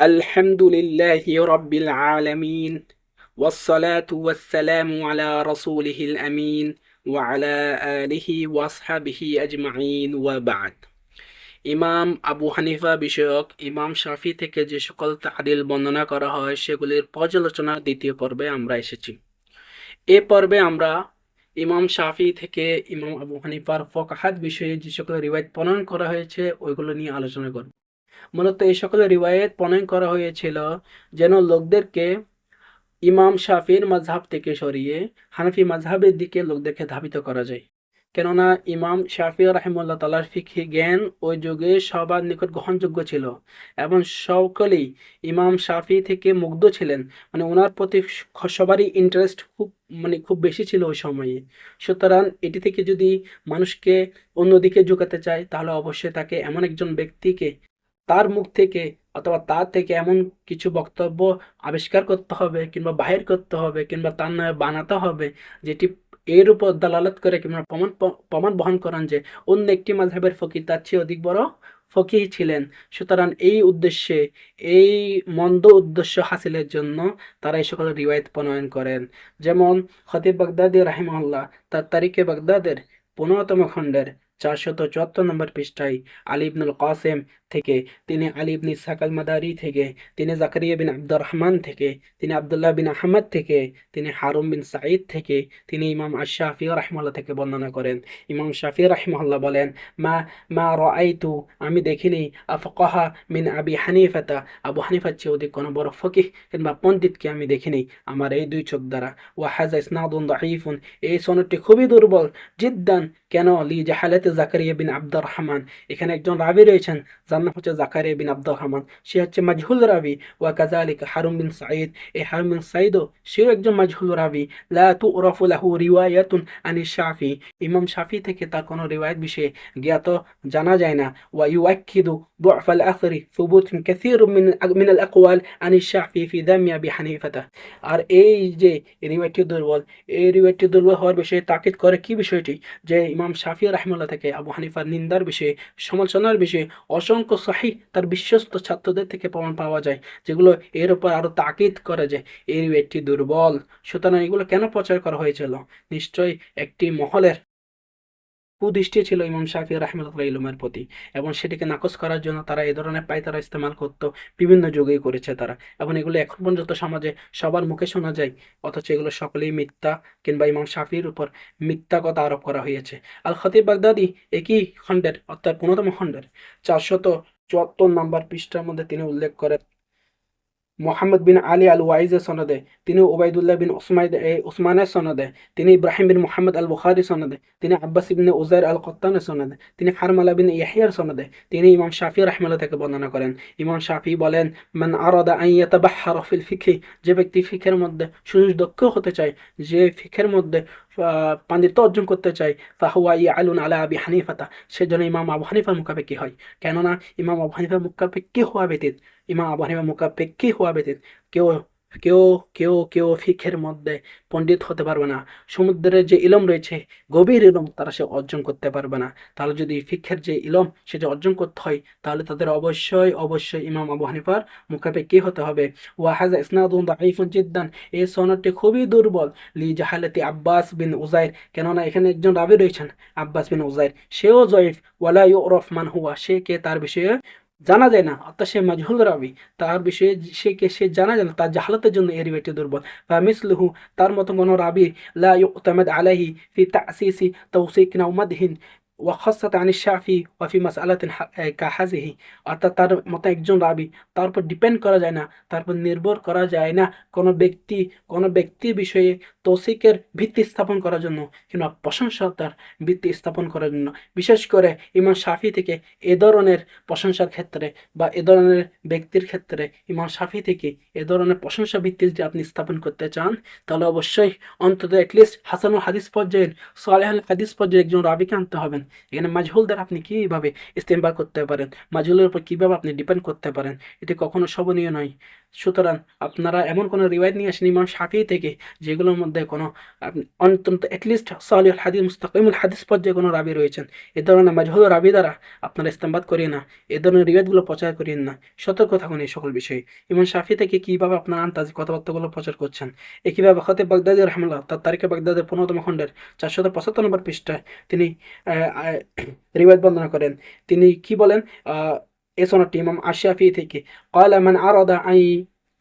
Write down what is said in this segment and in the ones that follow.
الحمد لله رب العالمين والصلاة والسلام على رسوله الأمين وعلى آله وأصحابه أجمعين وبعد ইমাম আবু হানিফা বিষয়ক ইমাম শাফি থেকে যে সকল তাদিল বর্ণনা করা হয় সেগুলির পর্যালোচনার দ্বিতীয় পর্বে আমরা এসেছি এ পর্বে আমরা ইমাম শাফি থেকে ইমাম আবু হানিফার ফকাহাত বিষয়ে যে সকল রিওয়ায়ত প্রণয়ন করা হয়েছে ওইগুলো নিয়ে আলোচনা করব মূলত এই সকল রিওয়ায়ত প্রণয়ন করা হয়েছিল যেন লোকদেরকে ইমাম শাফির মাঝহাব থেকে সরিয়ে হানফি মাঝহাবের দিকে লোকদেরকে ধাবিত করা যায়। কেননা ইমাম শাফি রাহিমুল্লাহ তালার ফিকহি জ্ঞান ওই যুগে সবার নিকট গ্রহণযোগ্য ছিল এবং সকলেই ইমাম শাফি থেকে মুগ্ধ ছিলেন। মানে ওনার প্রতি সবারই ইন্টারেস্ট খুব মানে খুব বেশি ছিল ওই সময়ে। সুতরাং এটি থেকে যদি মানুষকে অন্যদিকে ঝুঁকাতে চায় তাহলে অবশ্যই তাকে এমন একজন ব্যক্তিকে তার মুখ থেকে অথবা তার থেকে এমন কিছু বক্তব্য আবিষ্কার করতে হবে কিংবা বাহির করতে হবে কিংবা তার নামে বানাতে হবে যেটি এর উপর দালালত করে কিংবা প্রমাণ প্রমাণ বহন করান যে অন্য একটি মাঝহের ফকির তার চেয়ে অধিক বড় ফকিহ ছিলেন। সুতরাং এই উদ্দেশ্যে, এই মন্দ উদ্দেশ্য হাসিলের জন্য তারা এই সকল রিওয়ায়ত প্রণয়ন করেন। যেমন খতিব বাগদাদি রাহিমহল্লা তার তারিখে বাগদাদের পনেরোতম খণ্ডের চারশত চুয়াত্তর নম্বর পৃষ্ঠায় আলী ইবনুল কাসেম থেকে, তিনি আলী ইবনি সাকাল মাদারি থেকে, তিনি জাকারিয়া বিন আব্দুর রহমান থেকে, তিনি আবদুল্লাহ বিন আহমদ থেকে, তিনি হারুম বিন সাঈদ থেকে, তিনি ইমাম আশাফি রহমাল্লাহ থেকে বর্ণনা করেন। ইমাম শাফি রহমাল্লাহ বলেন, মা মা রাইতু আমি দেখিনি, আফকহা মিন আবি হানিফাতা। আবু হানিফার চেয়ে অধিক কোনো বড় ফকিহ কিংবা পণ্ডিতকে আমি দেখিনি, আমার এই দুই চোখ দ্বারা। ও হাজা ইসনাদুন এই সনদটি খুবই দুর্বল, জিদ্দান, কেন লি জাহালাতে জাকারিয়া বিন আব্দুর রহমান এখানে একজন রাবি রয়েছেন যার নাম হচ্ছে জাকারিয়া বিন আব্দুর রহমান সে হচ্ছে মাজহুল রাবি ওয়া কাজালিক হারুম বিন সাঈদ এই হারুম বিন সাঈদও সেও একজন মাজহুল রাবি লা তু ওরফু লাহু রিওয়ায়াতুন আনি শাফি ইমাম শাফি থেকে তার কোনো রিওয়ায়ত বিষয়ে জ্ঞাত জানা যায় না ওয়া ইউআক্কিদু ضعف الآخر ثبوت كثير من من الأقوال عن الشافعي في ذم أبي حنيفة আর এই যে রিওয়ায়তটি দুর্বল এই রিওয়ায়তটি দুর্বল হওয়ার বিষয়ে তাকিদ করে কি বিষয়টি যে ইমাম শাফি রাহমুল্লাহ থেকে আবু হানিফার নিন্দার বিষয়ে, সমালোচনার বিষয়ে অসংখ্য সাহি তার বিশ্বস্ত ছাত্রদের থেকে প্রমাণ পাওয়া যায়, যেগুলো এর উপর আরও তাকিদ করে যে এর একটি দুর্বল। সুতরাং এগুলো কেন প্রচার করা হয়েছিল? নিশ্চয়ই একটি মহলের কুদৃষ্টি ছিল ইমাম শাফি রাহমতুল্লাহ ইলমের প্রতি এবং সেটিকে নাকচ করার জন্য তারা এ ধরনের পায়তারা ইস্তেমাল করতো, বিভিন্ন যুগেই করেছে তারা। এবং এগুলো এখন পর্যন্ত সমাজে সবার মুখে শোনা যায়, অথচ এগুলো সকলেই মিথ্যা কিংবা ইমাম শাফির উপর মিথ্যা কথা আরোপ করা হয়েছে। আল খতিব বাগদাদি একই খণ্ডের, অর্থাৎ পনেরোতম খণ্ডের চারশত চুয়াত্তর নম্বর পৃষ্ঠার মধ্যে তিনি উল্লেখ করেন মোহাম্মদ বিন আলী আল ওয়াইজের সনদে, তিনি ওবায়দুল্লাহ বিন ওসমাইদ ওসমানের সনদে, তিনি ইব্রাহিম বিন মোহাম্মদ আল বুখারি সনদে, তিনি আব্বাস ইবনে উজাইর আল কত্তানের সনদে, তিনি হারমালা বিন ইয়াহিয়ার সনদে, তিনি ইমাম শাফি রহমাল্লাহ থেকে বর্ণনা করেন। ইমাম শাফি বলেন, মান আরদা আইয়াতা বাহার ফিল ফিখি যে ব্যক্তি ফিখের মধ্যে সুদক্ষ হতে চায়, যে ফিখের মধ্যে পাণ্ডিত্য অর্জন করতে চায় ফাহুয়া ই আলুন আলা আবি হানিফাতা। সেজন্য ইমাম আবু হানিফার মোকাবেকি হয়। কেননা ইমাম আবু হানিফার মোকাবেকি হওয়া ব্যতীত, ইমাম আবু হানিফার মোকাবেকি হওয়া ব্যতীত কেউ কেউ কেউ কেউ ফিখের মধ্যে পণ্ডিত হতে পারবে না। সমুদ্রের যে ইলম রয়েছে, গভীর ইলম তারা সে অর্জন করতে পারবে না। তাহলে যদি ফিখের যে ইলম সেটা অর্জন করতে হয়, তাহলে তাদের অবশ্যই অবশ্যই ইমাম আবু হানিফার মোকাবেকি হতে হবে? ওয়াহাজা ইসনাদুন দাইফুন জিদ্দান। এই সনদটি খুবই দুর্বল। লি জাহালাতি আব্বাস বিন উজাইর কেননা এখানে একজন রাবি রয়েছেন, আব্বাস বিন উজাইর সেও জয়ীফ। ওয়ালা ইউরফ মান হুয়া। সে কে, তার বিষয়ে জানা যায় না। অর্থাৎ সে মাজহুল রাবি। তার বিষয়ে সে কে সে জানা যায় না। তার জাহালতের জন্য এই রিবাইটি দুর্বল। বা মিসলুহু, তার মতো কোনো রাবি, লা ইউতামাদ আলাইহি ফি তাসিসি তৌসিক নাউমাদহিন ওয়াখাসাত আনি শাফি ওয়াফি মাসালাতিন কাহাজিহি অর্থাৎ তার মতো একজন রাবি, তার উপর ডিপেন্ড করা যায় না। তার উপর নির্ভর করা যায় না। কোনো ব্যক্তি, কোনো ব্যক্তির বিষয়ে তৌসিকের ভিত্তি স্থাপন করার জন্য কিংবা প্রশংসতার ভিত্তি স্থাপন করার জন্য। বিশেষ করে ইমাম শাফি থেকে এ ধরনের প্রশংসার ক্ষেত্রে বা এ ধরনের ব্যক্তির ক্ষেত্রে ইমাম শাফি থেকে এ ধরনের প্রশংসা ভিত্তি যদি আপনি স্থাপন করতে চান, তাহলে অবশ্যই অন্তত অ্যাটলিস্ট হাসানুল হাদিস পর্যায়ের সোয়ালেহ হাদিস পর্যায়ে একজন রাবিকে আনতে হবেন। এখানে মাজহুলদের আপনি কীভাবে ইস্তেমবার করতে পারেন? মাজহুলের উপর কীভাবে আপনি ডিপেন্ড করতে পারেন? এটি কখনো শোভনীয় নয়। সুতরাং আপনারা এমন কোনো রিওয়ায়ত নিয়ে আসেন ইমাম শাফি থেকে, যেগুলোর মধ্যে কোনো অন্তত অ্যাটলিস্ট সালিউল হাদিস, মুস্তাকিমুল হাদিস পর্যায়ে কোনো রাবি রয়েছেন। এ ধরনের মাজহুল রাবি দ্বারা আপনারা ইস্তেমবাদ করিয়ে না, এ ধরনের রিওয়ায়তগুলো প্রচার করিয়েন না। সতর্ক থাকুন এই সকল বিষয়ে। ইমাম শাফি থেকে কীভাবে আপনার আন্তাজি কথাবার্তাগুলো প্রচার করছেন? একইভাবে খতে বাগদাদি রহমুল্লাহ তার তারিখে বাগদাদের পনেরোতম খণ্ডের চারশত পঁচাত্তর নম্বর পৃষ্ঠায় তিনি রিওয়ায়ত বর্ণনা করেন। তিনি কি বলেন? এ সনদটি ইমাম আশাফি থেকে। কয়লা মান আরদা আই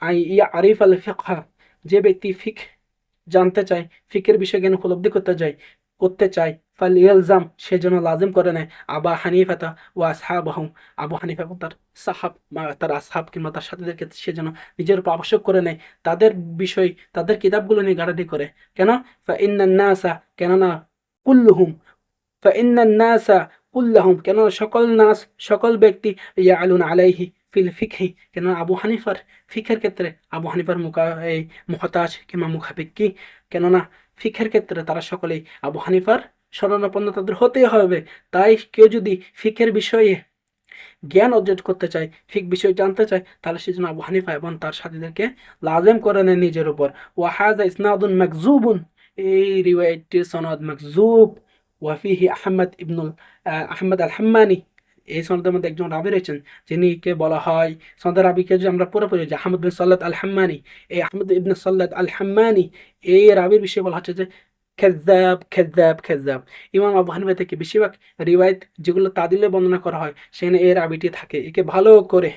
আই ইয়া আরিফ আল ফিকহা যে ব্যক্তি ফিক জানতে চায়, ফিকের বিষয়ে জ্ঞান উপলব্ধি করতে চায় করতে চায়, ফাল ইলজাম, সে যেন লাজিম করে নেয়। আবা হানিফাতা ও আসহাব আহম আবু হানিফা এবং তার সাহাব তার আসহাব কিংবা তার সাথীদেরকে সে যেন নিজের উপর আবশ্যক করে নেয়। তাদের বিষয়, তাদের কিতাবগুলো নিয়ে গাড়াটি করে। কেন? ফা ইন্নান্নাসা কেননা কুল্লুহুম, ফা ইন্নান্নাসা কুল্লাহুম কেননা সকল নাস, সকল ব্যক্তি ইয়া আলুন আলাইহি ফিল ফিকহি কেন আবু হানিফার ফিখের ক্ষেত্রে আবু হানিফার মুখা এই মুহতাজ কিংবা মুখাফিক্কি কেননা ফিখের ক্ষেত্রে তারা সকলেই আবু হানিফার শরণাপন্ন তাদের হতেই হবে। তাই কেউ যদি ফিখের বিষয়ে জ্ঞান অর্জন করতে চায়, ফিক বিষয় জানতে চায়, তাহলে সেজন্য আবু হানিফা এবং তার সাথীদেরকে লাজেম করে নেয় নিজের উপর। ওয়াহাজা ইসনাদুন মাকজুবুন এই রিওয়ায়তটির সনদ মাকজুব ওয়াফিহি আহমদ ইবনুল আহ, আহমদ আল হাম্মানি এই সনদের মধ্যে একজন রাবি রয়েছেন যিনিকে বলা হয় সনদের রাবিকে যদি আমরা পুরোপুরি যে আহমদ বিন সাল্লাদ আল হাম্মানি এই আহমদ ইবনে সাল্লাদ আল হাম্মানি এই রাবির বিষয়ে বলা হচ্ছে যে খেজাব খেজাব খেজাব ইমাম আবু হানিফা থেকে বেশিরভাগ রিওয়ায়ত যেগুলো তাদিলে বর্ণনা করা হয় সেখানে এই রাবিটি থাকে। একে ভালো করে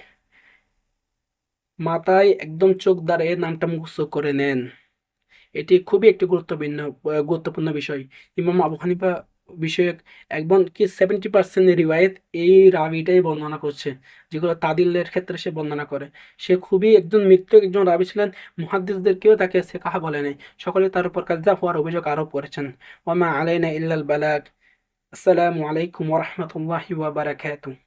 মাথায় একদম চোখ দ্বারা এর নামটা মুখস্থ করে নেন। এটি খুবই একটি গুরুত্বপূর্ণ গুরুত্বপূর্ণ বিষয়। ইমাম আবু হানিফা বিষয়ক একদম কি সেভেন্টি পার্সেন্ট রিওয়ায়েত এই রাবিটাই বর্ণনা করছে, যেগুলো তাদিলের ক্ষেত্রে সে বর্ণনা করে। সে খুবই একজন মৃত্যু একজন রাবি ছিলেন, মুহাদ্দিসদেরকেও তাকে সে কাহা বলে নাই। সকলে তার উপর কাজা হওয়ার অভিযোগ আরোপ করেছেন। ওমা আলাইনা ইল্লাল বালাক আসসালামু আলাইকুম ওরহমতুল্লাহি ওয়া বারাকাতুহু।